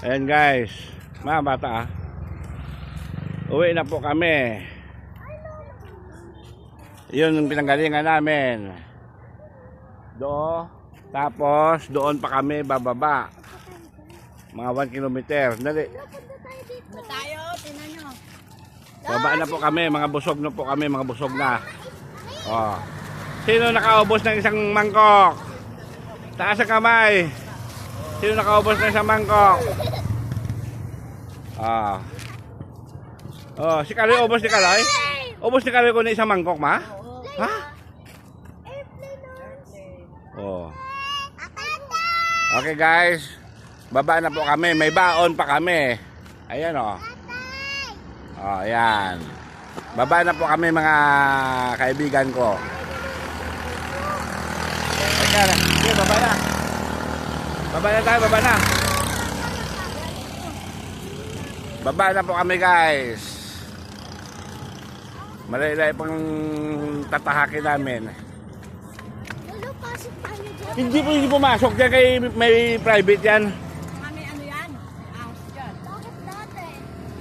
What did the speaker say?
Ayan guys, mga bata ah. Uwi na po kami. Yun yung pinanggalingan namin. Do, tapos doon pa kami bababa. Mga 1 kilometer. Dali. Tayo, tinan nyo. Baba na po kami, mga busog na po kami, mga busog na. Oh. Sino nakaubos ng isang mangkok? Taas ang kamay. Sino nakaubos ng isang mangkok? Ah. Oh, si Kaloy ubos ni Kaloy? Ubos ni Kaloy ko ng isang mangkok, ma? Ha? Oh. Okay guys. Baba na po kami. May baon pa kami. Ayan oh. Oh, ayan. Baba na po kami mga kaibigan ko. Teka. Sige, baba na. Baba na tayo, baba na. Baba na po kami guys. Malaylay pang tatahakin namin. Hindi po hindi pumasok dyan kay may private yan.